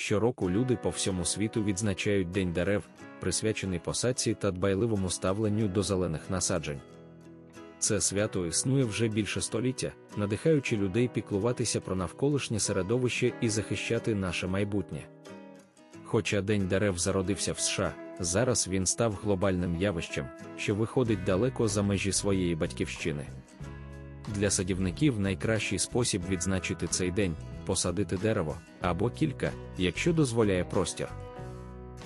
Щороку люди по всьому світу відзначають День дерев, присвячений посадці та дбайливому ставленню до зелених насаджень. Це свято існує вже більше століття, надихаючи людей піклуватися про навколишнє середовище і захищати наше майбутнє. Хоча День дерев зародився в США, зараз він став глобальним явищем, що виходить далеко за межі своєї батьківщини. Для садівників найкращий спосіб відзначити цей день посадити дерево або кілька, якщо дозволяє простір.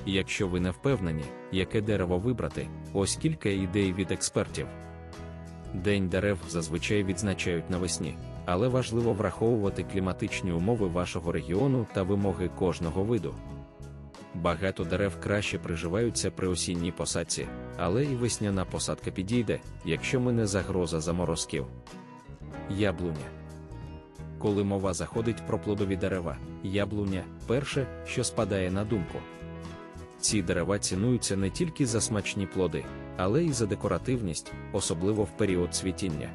Якщо ви не впевнені, яке дерево вибрати, ось кілька ідей від експертів. День дерев зазвичай відзначають навесні, але важливо враховувати кліматичні умови вашого регіону та вимоги кожного виду. Багато дерев краще приживаються при осінній посадці, але і весняна посадка підійде, якщо мене загроза заморозків. Яблуня. Коли мова заходить про плодові дерева, яблуня перше, що спадає на думку. Ці дерева цінуються не тільки за смачні плоди, але й за декоративність, особливо в період цвітіння.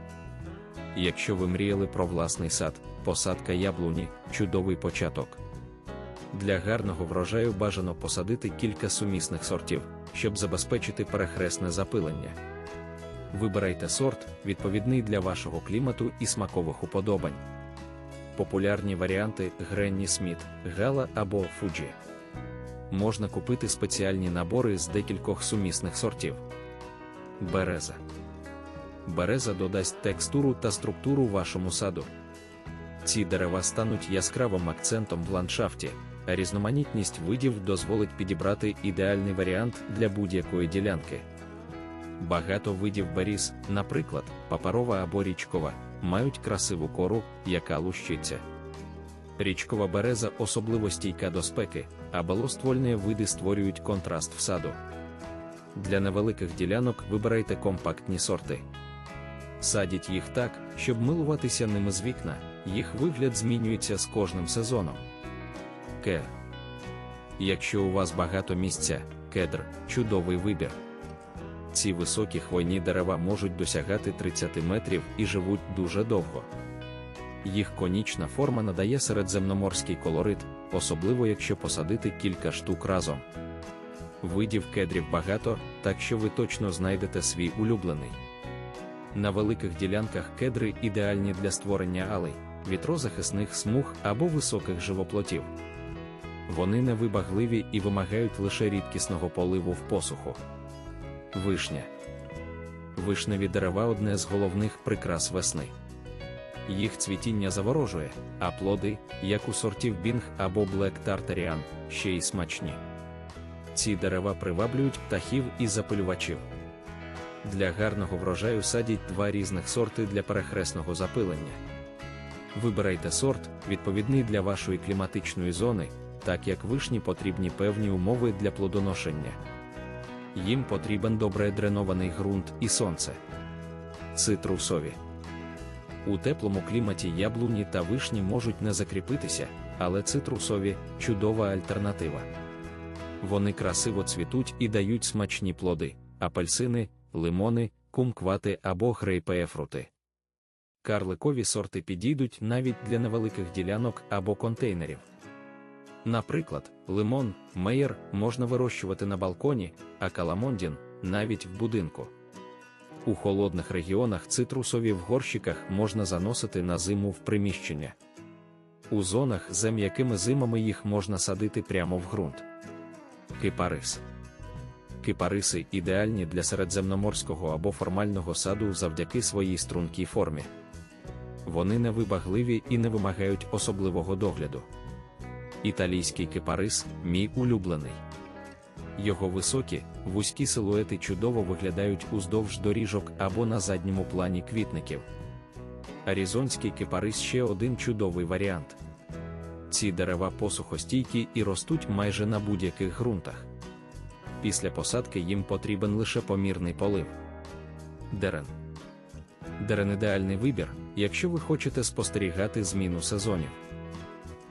Якщо ви мріяли про власний сад, посадка яблуні чудовий початок. Для гарного врожаю бажано посадити кілька сумісних сортів, щоб забезпечити перехресне запилення. Вибирайте сорт, відповідний для вашого клімату і смакових уподобань. Популярні варіанти Гренні Сміт, Гала або Фуджі. Можна купити спеціальні набори з декількох сумісних сортів. Береза. Береза додасть текстуру та структуру вашому саду. Ці дерева стануть яскравим акцентом в ландшафті, а різноманітність видів дозволить підібрати ідеальний варіант для будь-якої ділянки. Багато видів беріз, наприклад, паперова або річкова, мають красиву кору, яка лущиться. Річкова береза особливо стійка до спеки, а балоствольні види створюють контраст в саду. Для невеликих ділянок вибирайте компактні сорти. Садіть їх так, щоб милуватися ними з вікна, їх вигляд змінюється з кожним сезоном. Кедр. Якщо у вас багато місця, кедр чудовий вибір. Ці високі хвойні дерева можуть досягати 30 метрів і живуть дуже довго. Їх конічна форма надає середземноморський колорит, особливо якщо посадити кілька штук разом. Видів кедрів багато, так що ви точно знайдете свій улюблений. На великих ділянках кедри ідеальні для створення алей, вітрозахисних смуг або високих живоплотів. Вони невибагливі і вимагають лише рідкісного поливу в посуху. Вишня. Вишневі дерева одне з головних прикрас весни. Їх цвітіння заворожує, а плоди, як у сортів Бінг або Блек Тартаріан, ще й смачні. Ці дерева приваблюють птахів і запилювачів. Для гарного врожаю садять два різних сорти для перехресного запилення. Вибирайте сорт, відповідний для вашої кліматичної зони, так як вишні потрібні певні умови для плодоношення. Їм потрібен добре дренований ґрунт і сонце. Цитрусові. У теплому кліматі яблуні та вишні можуть не закріпитися, але цитрусові чудова альтернатива. Вони красиво цвітуть і дають смачні плоди, апельсини, лимони, кумквати або грейпеефрути. Карликові сорти підійдуть навіть для невеликих ділянок або контейнерів. Наприклад, лимон, меєр можна вирощувати на балконі, а каламондін навіть в будинку. У холодних регіонах цитрусові в горщиках можна заносити на зиму в приміщення. У зонах за м'якими зимами їх можна садити прямо в ґрунт. Кипарис. Кипариси ідеальні для середземноморського або формального саду завдяки своїй стрункій формі. Вони невибагливі і не вимагають особливого догляду. Італійський кипарис мій улюблений. Його високі, вузькі силуети чудово виглядають уздовж доріжок або на задньому плані квітників. Аризонський кипарис ще один чудовий варіант. Ці дерева посухостійкі і ростуть майже на будь-яких ґрунтах. Після посадки їм потрібен лише помірний полив. Дерен. Дерен ідеальний вибір, якщо ви хочете спостерігати зміну сезонів.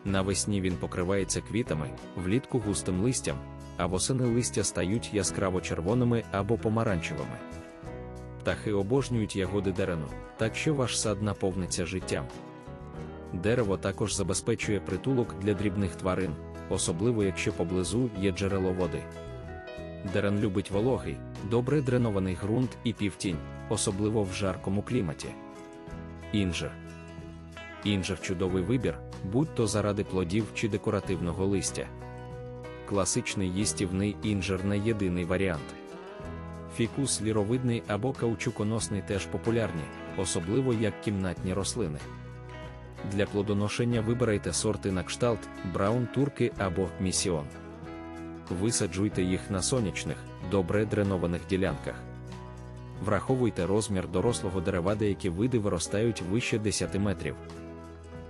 Навесні він покривається квітами, влітку густим листям, а восени листя стають яскраво червоними або помаранчевими. Птахи обожнюють ягоди дерену, так що ваш сад наповниться життям. Дерево також забезпечує притулок для дрібних тварин, особливо якщо поблизу є джерело води. Дерен любить вологий, добре дренований ґрунт і півтінь, особливо в жаркому кліматі. Інжир. Інжир чудовий вибір, будь то заради плодів чи декоративного листя. Класичний їстівний інжир не єдиний варіант. Фікус ліровидний або каучуконосний теж популярні, особливо як кімнатні рослини. Для плодоношення вибирайте сорти на кшталт, браун турки або місіон. Висаджуйте їх на сонячних, добре дренованих ділянках. Враховуйте розмір дорослого дерева, деякі види виростають вище 10 метрів.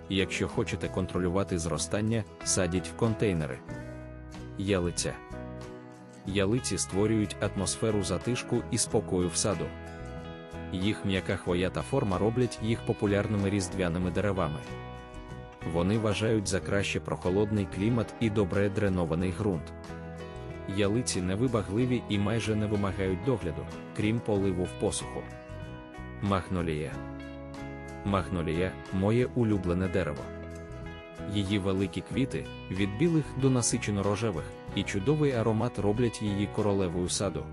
Якщо хочете контролювати зростання, садіть в контейнери. Ялиця. Ялиці створюють атмосферу затишку і спокою в саду. Їх м'яка хвоята форма роблять їх популярними різдвяними деревами. Вони вважають за краще прохолодний клімат і добре дренований ґрунт. Ялиці невибагливі і майже не вимагають догляду, крім поливу в посуху. Магнолія. Магнолія моє улюблене дерево. Її великі квіти від білих до насичено рожевих, і чудовий аромат роблять її королевою саду.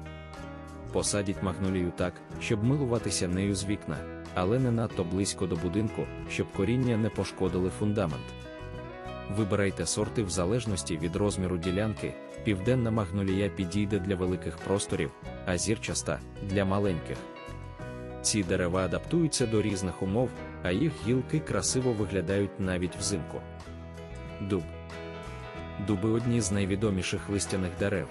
Посадіть магнолію так, щоб милуватися нею з вікна, але не надто близько до будинку, щоб коріння не пошкодили фундамент. Вибирайте сорти в залежності від розміру ділянки, південна магнолія підійде для великих просторів, а зірчаста для маленьких. Ці дерева адаптуються до різних умов, а їх гілки красиво виглядають навіть взимку. Дуб. Дуби одні з найвідоміших листяних дерев.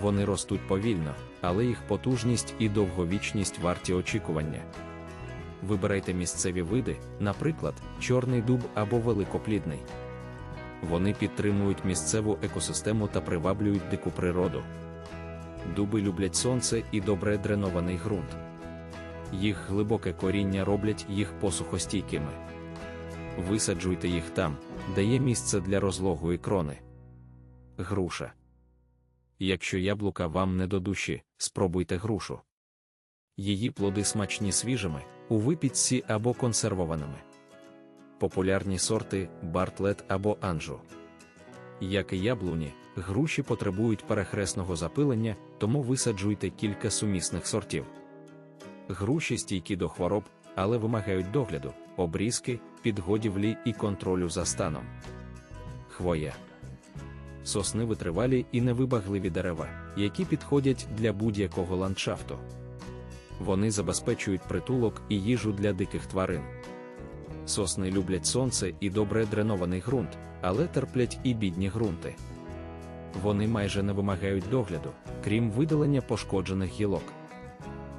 Вони ростуть повільно, але їх потужність і довговічність варті очікування. Вибирайте місцеві види, наприклад, чорний дуб або великоплідний. Вони підтримують місцеву екосистему та приваблюють дику природу. Дуби люблять сонце і добре дренований ґрунт. Їх глибоке коріння роблять їх посухостійкими. Висаджуйте їх там, де є місце для розлогої крони. Груша. Якщо яблука вам не до душі, спробуйте грушу. Її плоди смачні свіжими, у випічці або консервованими. Популярні сорти бартлет або анжу. Як і яблуні, груші потребують перехресного запилення, тому висаджуйте кілька сумісних сортів. Груші стійкі до хвороб, але вимагають догляду, обрізки, підгодівлі і контролю за станом. Хвоя. Сосни витривалі і невибагливі дерева, які підходять для будь-якого ландшафту. Вони забезпечують притулок і їжу для диких тварин. Сосни люблять сонце і добре дренований ґрунт, але терплять і бідні ґрунти. Вони майже не вимагають догляду, крім видалення пошкоджених гілок.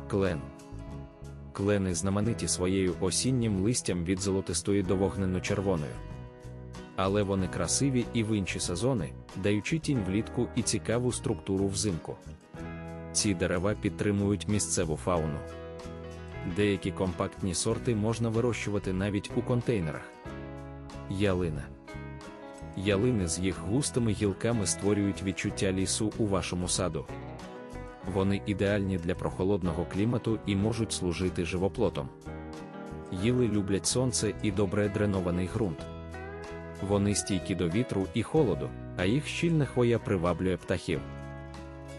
Клен. Клени знамениті своєю осіннім листям від золотистої до вогненно-червоною. Але вони красиві і в інші сезони, даючи тінь влітку і цікаву структуру взимку. Ці дерева підтримують місцеву фауну. Деякі компактні сорти можна вирощувати навіть у контейнерах. Ялина. Ялини з їх густими гілками створюють відчуття лісу у вашому саду. Вони ідеальні для прохолодного клімату і можуть служити живоплотом. Їли люблять сонце і добре дренований ґрунт. Вони стійкі до вітру і холоду, а їх щільна хвоя приваблює птахів.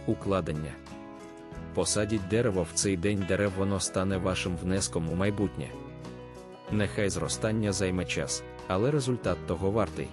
Укладення. Посадіть дерево в цей день дерев воно стане вашим внеском у майбутнє. Нехай зростання займе час, але результат того вартий.